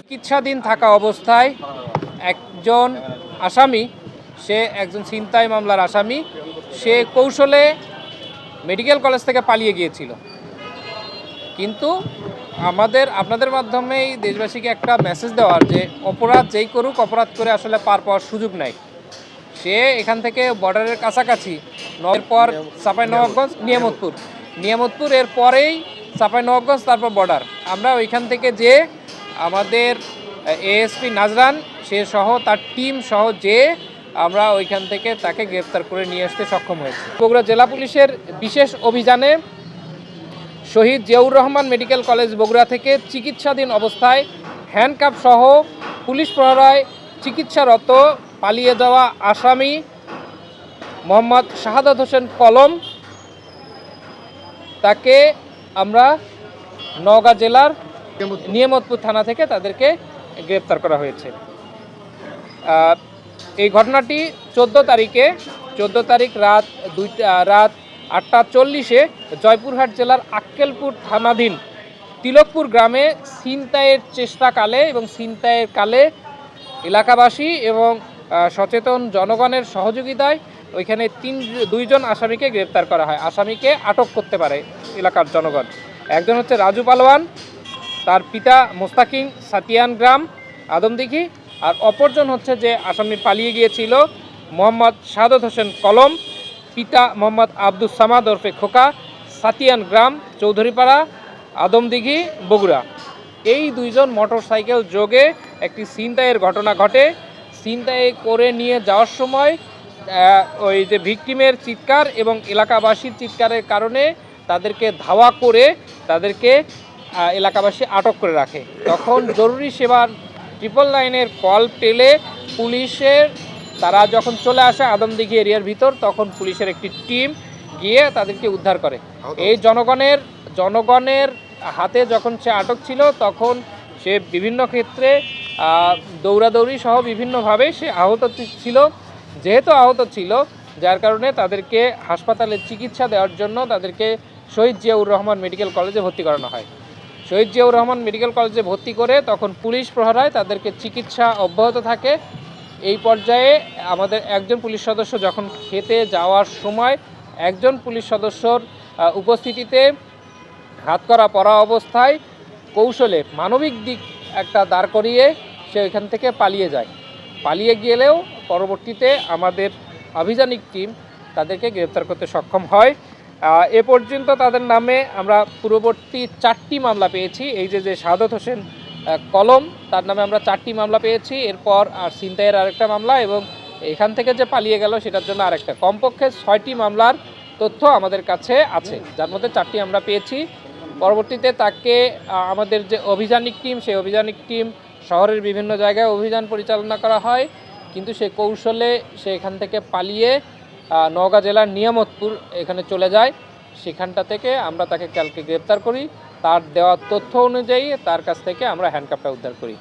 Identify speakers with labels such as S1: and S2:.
S1: চিকিৎসাধীন থাকা অবস্থায় একজন আসামি, সে একজন ছিনতাই মামলার আসামি, সে কৌশলে মেডিকেল কলেজ থেকে পালিয়ে গিয়েছিল। কিন্তু আমাদের, আপনাদের মাধ্যমেই দেশবাসীকে একটা মেসেজ দেওয়ার যে অপরাধ যেই করুক, অপরাধ করে আসলে পার পাওয়ার সুযোগ নাই। সে এখান থেকে বর্ডারের কাছাকাছি এরপর চাপাই নবাবগঞ্জ নিয়ামতপুর। নিয়ামতপুর, এর পরেই চাপাই নবাবগঞ্জ তারপর বর্ডার আমরা ওইখান থেকে যে আমাদের এএসপি নাজরান, সে সহ তার টিম সহ যে আমরা ওইখান থেকে তাকে গ্রেপ্তার করে নিয়ে আসতে সক্ষম হয়েছি। বগুড়া জেলা পুলিশের বিশেষ অভিযানে শহীদ জিয়াউর রহমান মেডিকেল কলেজ বগুড়া থেকে চিকিৎসাধীন অবস্থায় হ্যান্ডকাপ সহ পুলিশ প্রহরায় চিকিৎসারত পালিয়ে যাওয়া আসামি মোহাম্মদ শাহাদাত হোসেন কলম তাকে আমরা নওগাঁ জেলার নিয়ামতপুর। থানা থেকে তাদেরকে গ্রেপ্তার করা হয়েছে। এই ঘটনাটি চোদ্দ তারিখে চোদ্দ তারিখ রাত দুইটা রাত আটটা চল্লিশে জয়পুরহাট জেলার আক্কেলপুর থানাধীন তিলকপুর গ্রামে ছিনতাইয়ের চেষ্টাকালে এবং ছিনতাইয়ের কালে এলাকাবাসী এবং সচেতন জনগণের সহযোগিতায় ওইখানে তিন, দুইজন আসামিকে গ্রেপ্তার করা হয়। আসামিকে আটক করতে পারে এলাকার জনগণ। একজন হচ্ছে রাজু পালোয়ান, তার পিতা মোস্তাকিম সাতিয়ান গ্রাম, আদমদিঘি, আর অপরজন হচ্ছে যে আসামি পালিয়ে গিয়েছিল, মোহাম্মদ সাদত হোসেন কলম, পিতা মোহাম্মদ আব্দুস সামাদ ওরফে খোকা, সাতিয়ান গ্রাম, চৌধুরীপাড়া, আদমদিঘি, বগুড়া। এই দুইজন মোটরসাইকেল যোগে একটি ছিনতাইয়ের ঘটনা ঘটে। ছিনতাই করে নিয়ে যাওয়ার সময় ওই যে ভিকটিমের চিৎকার এবং এলাকাবাসীর চিৎকারের কারণে তাদেরকে ধাওয়া করে তাদেরকে এলাকাবাসী আটক করে রাখে। তখন জরুরি সেবার ট্রিপল লাইনের কল পেলে পুলিশের তারা যখন চলে আসে আদমদিঘি এরিয়ার ভিতর তখন পুলিশের একটি টিম গিয়ে তাদেরকে উদ্ধার করে। এই জনগণের জনগণের হাতে যখন সে আটক ছিল তখন সে বিভিন্ন ক্ষেত্রে দৌড়াদৌড়ি সহ বিভিন্নভাবে সে আহত ছিল। যেহেতু আহত ছিল, যার কারণে তাদেরকে হাসপাতালে চিকিৎসা দেওয়ার জন্য তাদেরকে শহীদ জিয়াউর রহমান মেডিকেল কলেজে ভর্তি করানো হয়। শহীদ জিয়াউর রহমান মেডিকেল কলেজে ভর্তি করে তখন পুলিশ প্রহরায় তাদেরকে চিকিৎসা অব্যাহত থাকে। এই পর্যায়ে আমাদের একজন পুলিশ সদস্য যখন খেতে যাওয়ার সময় একজন পুলিশ সদস্যর উপস্থিতিতে হাত করা পড়া অবস্থায় কৌশলে মানবিক দিক একটা দাঁড় করিয়ে সে ওইখান থেকে পালিয়ে যায়। পালিয়ে গেলেও পরবর্তীতে আমাদের আভিযানিক টিম তাদেরকে গ্রেপ্তার করতে সক্ষম হয়। এ পর্যন্ত তাদের নামে আমরা পূর্ববর্তী চারটি মামলা পেয়েছি। এই যে যে সাদত হোসেন কলম, তার নামে আমরা চারটি মামলা পেয়েছি। এরপর আর সিনতাইয়ের আরেকটা মামলা এবং এখান থেকে যে পালিয়ে গেল সেটার জন্য আরেকটা। কমপক্ষে ছয়টি মামলার তথ্য আমাদের কাছে আছে, যার মধ্যে চারটি আমরা পেয়েছি। পরবর্তীতে তাকে আমাদের যে অভিযানিক টিম, সেই অভিযানিক টিম শহরের বিভিন্ন জায়গায় অভিযান পরিচালনা করা হয়। কিন্তু সে কৌশলে সে এখান থেকে পালিয়ে নওগাঁ জেলার নিয়ামতপুর এখানে চলে যায়। সেখানটা থেকে আমরা তাকে কালকে গ্রেপ্তার করি। তার দেওয়া তথ্য অনুযায়ী তার কাছ থেকে আমরা হ্যান্ডকাপটা উদ্ধার করি।